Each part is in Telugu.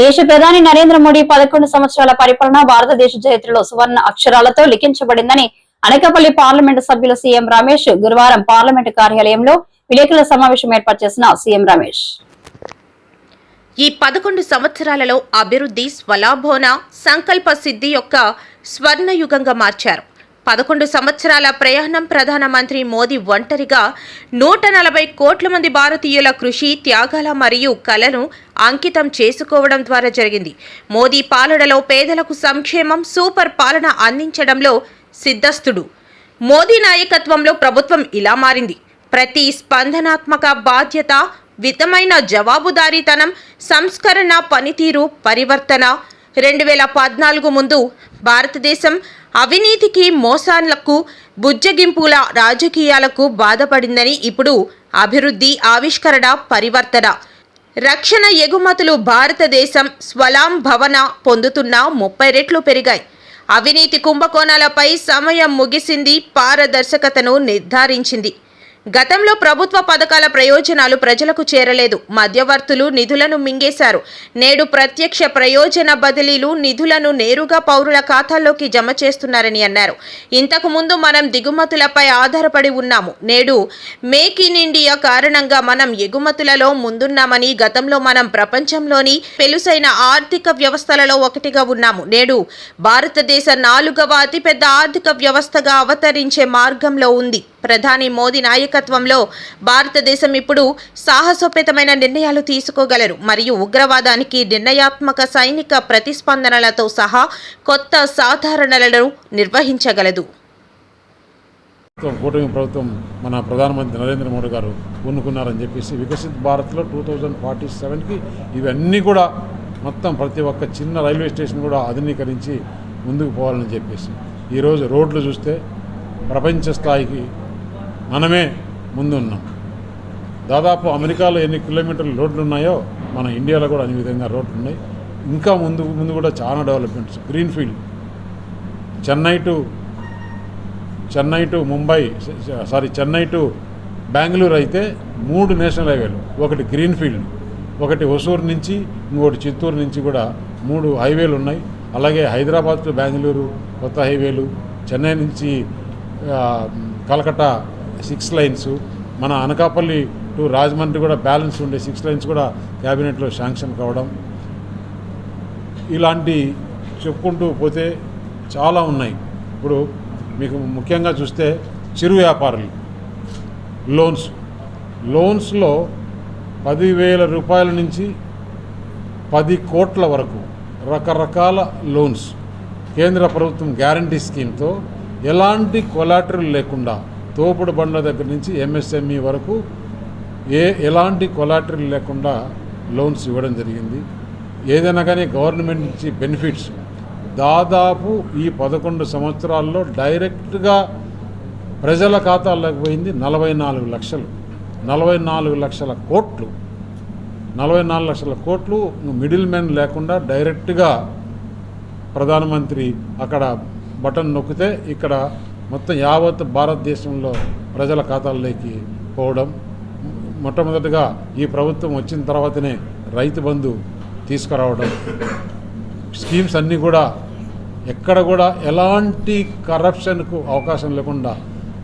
దేశ ప్రధాని నరేంద్ర మోడీ పదకొండు సంవత్సరాల పరిపాలన భారతదేశ చరిత్రలో సువర్ణ అక్షరాలతో లిఖించబడిందని అనకాపల్లి పార్లమెంటు సభ్యులు సీఎం రమేష్ గురువారం పార్లమెంటు కార్యాలయంలో విలేకరుల సమావేశం ఏర్పాటు చేసిన సీఎం రమేష్. ఈ పదకొండు సంవత్సరాలలో అభివృద్ధి స్వలాభోన సంకల్ప సిద్ధి యొక్క స్వర్ణయుగంగా మార్చారు. పదకొండు సంవత్సరాల ప్రయాణం ప్రధానమంత్రి మోదీ ఒంటరిగా నూట నలభై కోట్ల మంది భారతీయుల కృషి త్యాగాల మరియు కలను అంకితం చేసుకోవడం ద్వారా జరిగింది. మోదీ పాలనలో పేదలకు సంక్షేమం సూపర్ పాలన అందించడంలో సిద్ధస్తుడు మోదీ నాయకత్వంలో ప్రభుత్వం ఇలా మారింది. ప్రతి స్పందనాత్మక బాధ్యత విధమైన జవాబుదారీతనం సంస్కరణ పనితీరు పరివర్తన రెండు వేల పద్నాలుగు ముందు భారతదేశం అవినీతికి మోసాన్లకు బుజ్జగింపుల రాజకీయాలకు బాధపడిందని ఇప్పుడు అభివృద్ధి ఆవిష్కరణ పరివర్తన. రక్షణ ఎగుమతులు భారతదేశం స్వలాం భవన పొందుతున్న ముప్పై రెట్లు పెరిగాయి. అవినీతి కుంభకోణాలపై సమయం ముగిసింది పారదర్శకతను నిర్ధారించింది. గతంలో ప్రభుత్వ పథకాల ప్రయోజనాలు ప్రజలకు చేరలేదు. మధ్యవర్తులు నిధులను మింగేశారు. నేడు ప్రత్యక్ష ప్రయోజన బదిలీలు నిధులను నేరుగా పౌరుల ఖాతాల్లోకి జమ చేస్తున్నారని అన్నారు. ఇంతకు ముందు మనం దిగుమతులపై ఆధారపడి ఉన్నాము. నేడు మేక్ ఇన్ ఇండియా కారణంగా మనం ఎగుమతులలో ముందున్నామని గతంలో మనం ప్రపంచంలోని పెలుసైన ఆర్థిక వ్యవస్థలలో ఒకటిగా ఉన్నాము. నేడు భారతదేశ నాలుగవ అతిపెద్ద ఆర్థిక వ్యవస్థగా అవతరించే మార్గంలో ఉంది. ప్రధాని మోదీ నాయకత్వంలో భారతదేశం ఇప్పుడు సాహసోపేతమైన నిర్ణయాలు తీసుకోగలరు. మరియు ఉగ్రవాదానికి నిర్ణయాత్మక సైనిక ప్రతిస్పందనలతో సహా కొత్త సాధారణలను నిర్వహించగలదు. కూటమి ప్రభుత్వం మన ప్రధానమంత్రి నరేంద్ర మోడీ గారు పూనుకున్నారని చెప్పేసి వికసిత్ భారత్లో టూ థౌజండ్ ఫార్టీ సెవెన్కి ఇవన్నీ కూడా మొత్తం ప్రతి ఒక్క చిన్న రైల్వే స్టేషన్ కూడా ఆధునీకరించి ముందుకు పోవాలని చెప్పేసి. ఈరోజు రోడ్లు చూస్తే ప్రపంచ స్థాయికి మనమే ముందున్నాం. దాదాపు అమెరికాలో ఎన్ని కిలోమీటర్లు రోడ్లు ఉన్నాయో మన ఇండియాలో కూడా అన్ని విధంగా రోడ్లు ఉన్నాయి ఇంకా ముందు ముందు కూడా చాలా developments. Greenfield. Chennai to Chennai to Mumbai sorry Chennai to Bengaluru అయితే మూడు నేషనల్ హైవేలు. ఒకటి గ్రీన్ఫీల్డ్ ఒకటి హొసూరు నుంచి ఇంకోటి చిత్తూరు నుంచి కూడా మూడు హైవేలు ఉన్నాయి. అలాగే హైదరాబాద్ టు బెంగళూరు కొత్త హైవేలు చెన్నై నుంచి కలకట్టా సిక్స్ లైన్స్. మన అనకాపల్లి టు రాజమండ్రి కూడా బ్యాలెన్స్ ఉండే సిక్స్ లైన్స్ కూడా క్యాబినెట్లో శాంక్షన్ కావడం. ఇలాంటి చెప్పుకుంటూ పోతే చాలా ఉన్నాయి. ఇప్పుడు మీకు ముఖ్యంగా చూస్తే చిరు వ్యాపారులు. లోన్స్. లోన్స్లో పదివేల రూపాయల నుంచి పది కోట్ల వరకు రకరకాల లోన్స్. కేంద్ర ప్రభుత్వం గ్యారంటీ స్కీమ్తో ఎలాంటి కొలాటరీ లేకుండా తోపుడు బండ్ల దగ్గర నుంచి ఎంఎస్ఎంఈ వరకు ఏ ఎలాంటి కొలాటరీ లేకుండా లోన్స్ ఇవ్వడం జరిగింది. ఏదైనా కానీ గవర్నమెంట్ నుంచి బెనిఫిట్స్ దాదాపు ఈ పదకొండు సంవత్సరాల్లో డైరెక్ట్గా ప్రజల ఖాతాల్లోకి పోయింది నలభై నాలుగు లక్షలు. నలభై నాలుగు లక్షల కోట్లు. నలభై నాలుగు లక్షల కోట్లు మిడిల్ మ్యాన్ లేకుండా డైరెక్ట్గా ప్రధానమంత్రి అక్కడ బటన్ నొక్కితే ఇక్కడ మొత్తం యావత్ భారతదేశంలో ప్రజల ఖాతాల్లోకి పోవడం. మొట్టమొదటిగా ఈ ప్రభుత్వం వచ్చిన తర్వాతనే రైతు బంధు తీసుకురావడం. స్కీమ్స్ అన్నీ కూడా ఎక్కడ కూడా ఎలాంటి కరప్షన్కు అవకాశం లేకుండా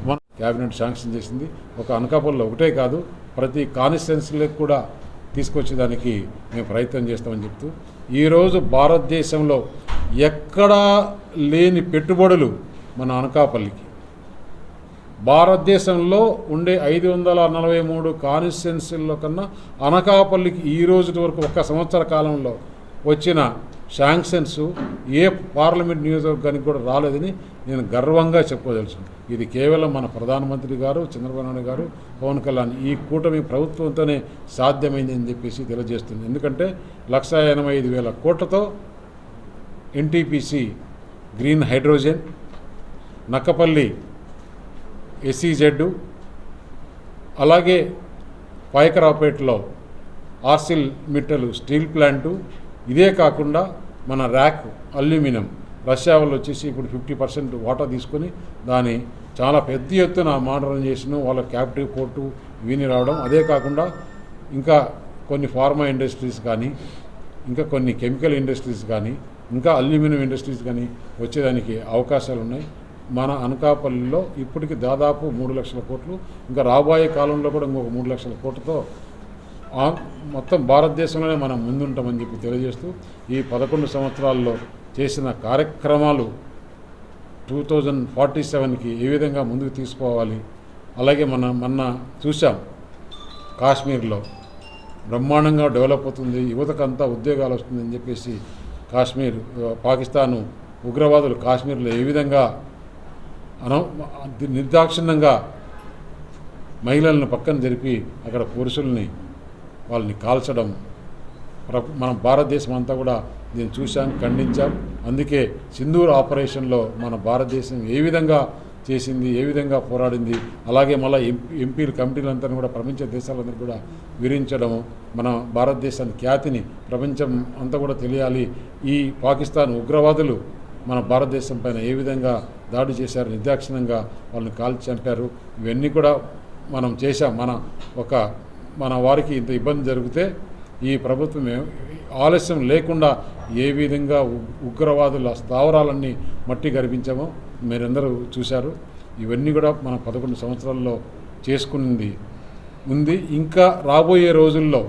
మన క్యాబినెట్ శాంక్షన్ చేసింది. ఒక అనకాపల్లిలో ఒకటే కాదు ప్రతి కాన్స్టిట్యున్సీలకు కూడా తీసుకొచ్చేదానికి మేము ప్రయత్నం చేస్తామని చెప్తూ ఈరోజు భారతదేశంలో ఎక్కడా లేని పెట్టుబడులు మన అనకాపల్లికి భారతదేశంలో ఉండే ఐదు వందల నలభై మూడు కాన్స్టిట్యున్సీల్లో కన్నా అనకాపల్లికి ఈ రోజు వరకు ఒక్క సంవత్సర కాలంలో వచ్చిన శాంక్షన్స్ ఏ పార్లమెంట్ నియోజకవర్గానికి కూడా రాలేదని నేను గర్వంగా చెప్పదలుచు ఇది కేవలం మన ప్రధానమంత్రి గారు చంద్రబాబు నాయుడు గారు పవన్ కళ్యాణ్ ఈ కూటమి ప్రభుత్వంతోనే సాధ్యమైంది అని చెప్పేసి తెలియజేస్తుంది. ఎందుకంటే లక్ష ఎనభై ఐదు వేల కోట్లతో NTPC green hydrogen Nakkapalli SEZ అలాగే పాయకరావుపేటలో ఆర్సిల్ మిట్టలు స్టీల్ ప్లాంటు. ఇదే కాకుండా మన ర్యాక్ అల్యూమినియం రష్యా వాళ్ళు వచ్చేసి ఇప్పుడు ఫిఫ్టీ పర్సెంట్ వాటా తీసుకొని దాని చాలా పెద్ద ఎత్తున మోడర్నైజేషన్ వాళ్ళ క్యాపిటల్ పోర్టు ఇవన్నీ రావడం. అదే కాకుండా ఇంకా కొన్ని ఫార్మా ఇండస్ట్రీస్ కానీ ఇంకా కొన్ని కెమికల్ ఇండస్ట్రీస్ కానీ ఇంకా అల్యూమినియం ఇండస్ట్రీస్ కానీ వచ్చేదానికి అవకాశాలు ఉన్నాయి మన అనకాపల్లిలో ఇప్పటికి దాదాపు మూడు లక్షల కోట్లు ఇంకా రాబోయే కాలంలో కూడా ఇంకొక మూడు లక్షల కోట్లతో మొత్తం భారతదేశంలోనే మనం ముందుంటామని చెప్పి తెలియజేస్తూ ఈ పదకొండు సంవత్సరాల్లో చేసిన కార్యక్రమాలు టూ థౌజండ్ ఫార్టీ సెవెన్కి ఏ విధంగా ముందుకు తీసుకోవాలి అలాగే మన మొన్న చూసాం కాశ్మీర్లో బ్రహ్మాండంగా డెవలప్ అవుతుంది యువతకంతా ఉద్యోగాలు వస్తుందని చెప్పేసి కాశ్మీర్ పాకిస్తాను ఉగ్రవాదులు కాశ్మీర్లో ఏ విధంగా అన నిర్దాక్షిణ్యంగా మహిళలను పక్కన జరిపి అక్కడ పురుషుల్ని వాళ్ళని కాల్చడం. ప్ర- మన భారతదేశం అంతా కూడా దీన్ని చూశాం ఖండించాం. అందుకే సింధూర్ ఆపరేషన్లో మన భారతదేశం ఏ విధంగా చేసింది ఏ విధంగా పోరాడింది అలాగే మళ్ళీ ఎంపీ ఎంపీలు కమిటీలందరినీ కూడా ప్రపంచ దేశాలందరూ కూడా వివరించడము మన భారతదేశాన్ని ఖ్యాతిని ప్రపంచం అంతా కూడా తెలియాలి. ఈ పాకిస్తాన్ ఉగ్రవాదులు మన భారతదేశం పైన ఏ విధంగా దాడి చేశారు నిర్దాక్షిణంగా వాళ్ళని కాల్చి చంపారు ఇవన్నీ కూడా మనం చేశాం. మన ఒక మన వారికి ఇంత ఇబ్బంది జరిగితే ఈ ప్రభుత్వం ఆలస్యం లేకుండా ఏ విధంగా ఉ- ఉగ్రవాదుల స్థావరాలన్నీ మట్టి గర్పించామో మీరందరూ చూశారు. ఇవన్నీ కూడా మన పదకొండు సంవత్సరాల్లో చేసుకునింది. ఉంది. ఇంకా రాబోయే రోజుల్లో